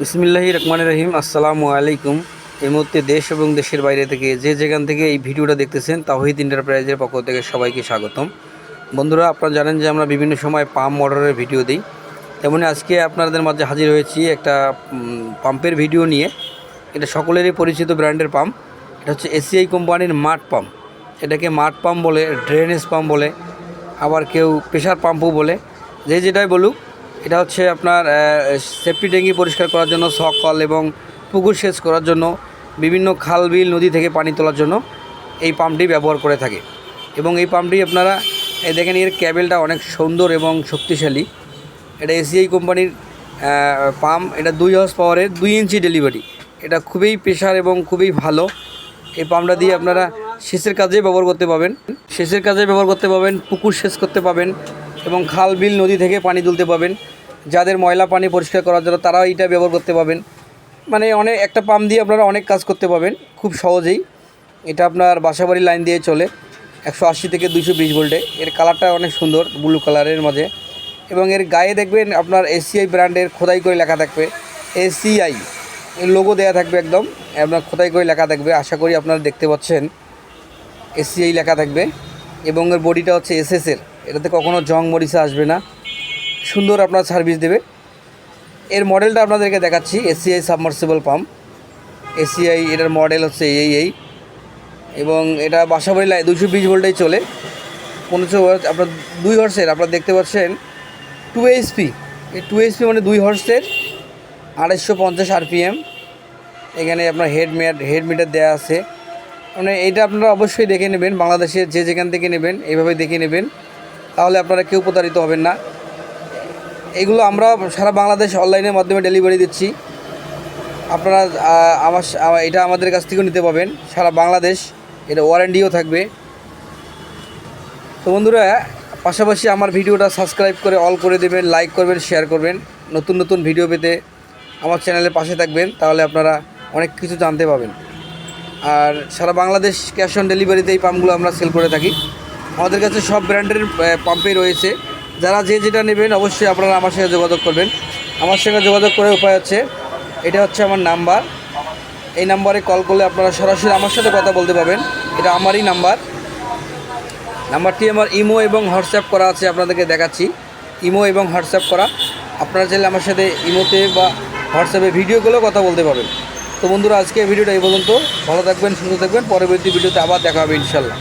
বিসমিল্লাহি রহমান রহিম, আসসালামু আলাইকুম। এই মুহূর্তে দেশ এবং দেশের বাইরে থেকে যে যেখান থেকে এই ভিডিওটা দেখতেছেন তাহিদ এন্টারপ্রাইজের পক্ষ থেকে সবাইকে স্বাগতম। বন্ধুরা, আপনারা জানেন যে আমরা বিভিন্ন সময় পাম্প মোটরের ভিডিও দিই। তেমনি আজকে আপনাদের মাঝে হাজির হয়েছি একটা পাম্পের ভিডিও নিয়ে। এটা সকলেরই পরিচিত ব্র্যান্ডের পাম্প। এটা হচ্ছে এসিআই কোম্পানির মাঠ পাম্প। এটাকে মাঠ পাম্প বলে, ড্রেনেজ পাম্প বলে, আবার কেউ প্রেশার পাম্পও বলে। যে যেটাই বলুক এটা হচ্ছে আপনার সেফটি ট্যাঙ্কি পরিষ্কার করার জন্য সকল এবং পুকুর সেচ করার জন্য, বিভিন্ন খাল, বিল, নদী থেকে পানি তোলার জন্য এই পাম্পটি ব্যবহার করে থাকে। এবং এই পাম্পটি আপনারা এই দেখেন, এর ক্যাবেলটা অনেক সুন্দর এবং শক্তিশালী। এটা এসিআই কোম্পানির পাম্প। এটা দুই হর্স পাওয়ারের দুই ইঞ্চি ডেলিভারি এটা খুবই প্রেশার এবং খুবই ভালো। এই পাম্পটা দিয়ে আপনারা সেচের কাজে ব্যবহার করতে পাবেন। সেচের কাজে ব্যবহার করতে পাবেন, পুকুর সেচ করতে পাবেন এবং খাল, বিল, নদী থেকে পানি তুলতে পাবেন যাদের ময়লা পানি পরিষ্কার করার জন্য তারাও এটা ব্যবহার করতে পাবেন মানে অনেক, একটা পাম্প দিয়ে আপনারা অনেক কাজ করতে পাবেন খুব সহজেই। এটা আপনার বাসাবাড়ির লাইন দিয়ে চলে, একশো আশি থেকে দুশো বিশ ভোল্টে। এর কালারটা অনেক সুন্দর, ব্লু কালারের মাঝে। এবং এর গায়ে দেখবেন আপনার এসিআই ব্র্যান্ডের খোদাই করে লেখা থাকবে। এসিআই, এর লোগো দেওয়া থাকবে একদম। আপনার খোদাই করে লেখা থাকবে, আশা করি আপনারা দেখতে পাচ্ছেন। এসিআই লেখা থাকবে। এবং এর বডিটা হচ্ছে এসএসের এটাতে কখনো জং মরিচা আসবে না। সুন্দর আপনার সার্ভিস দেবে। এর মডেলটা আপনাদেরকে দেখাচ্ছি এসিআই সাবমার্সিবল পাম্প এসিআই এটার মডেল হচ্ছে এই এই। এবং এটা বাসাবাড়ি লাই, দুশো বিশ ভোল্টেই চলে। পনেরোশো আপনার দুই হর্সের আপনারা দেখতে পাচ্ছেন টু এইচপি এই টু এইচপি মানে দুই হর্সের আড়াইশো পঞ্চাশ আরপিএম এখানে আপনার হেড মিটার হেড মিটার দেওয়া আছে। মানে এইটা আপনারা অবশ্যই দেখে নেবেন, বাংলাদেশের যে যেখান থেকে নেবেন, এইভাবে দেখে নেবেন। তাহলে আপনারা কেউ প্রতারিত হবেন না। এগুলো আমরা সারা বাংলাদেশ অনলাইনের মাধ্যমে ডেলিভারি দিচ্ছি। আপনারা আমার এটা আমাদের কাছ থেকেও নিতে পাবেন সারা বাংলাদেশ এটা ওয়ারেন্টিও থাকবে। তো বন্ধুরা, পাশাপাশি আমার ভিডিওটা সাবস্ক্রাইব করে অল করে দেবেন লাইক করবেন শেয়ার করবেন। নতুন নতুন ভিডিও পেতে আমার চ্যানেলের পাশে থাকবেন, তাহলে আপনারা অনেক কিছু জানতে পাবেন। আর সারা বাংলাদেশ ক্যাশ অন ডেলিভারিতে এই পাম্পগুলো আমরা সেল করে থাকি। আমাদের কাছে সব ব্র্যান্ডের পাম্পই রয়েছে। যারা যে যেটা নেবেন, অবশ্যই আপনারা আমার সঙ্গে যোগাযোগ করবেন। আমার সঙ্গে যোগাযোগ করার উপায় হচ্ছে, এটা হচ্ছে আমার নাম্বার। এই নাম্বারে কল করলে আপনারা সরাসরি আমার সাথে কথা বলতে পারবেন। এটা আমারই নাম্বার। নাম্বারটি আমার ইমো এবং হোয়াটসঅ্যাপ করা আছে, আপনাদেরকে দেখাচ্ছি। ইমো এবং হোয়াটসঅ্যাপ করা। আপনারা চাইলে আমার সাথে ইমোতে বা হোয়াটসঅ্যাপে ভিডিও ভিডিওগুলো কথা বলতে পারবেন। তো বন্ধুরা, আজকে ভিডিওটা এই পর্যন্ত। ভালো থাকবেন, সুস্থ থাকবেন। পরবর্তী ভিডিওতে আবার দেখা হবে ইনশাল্লাহ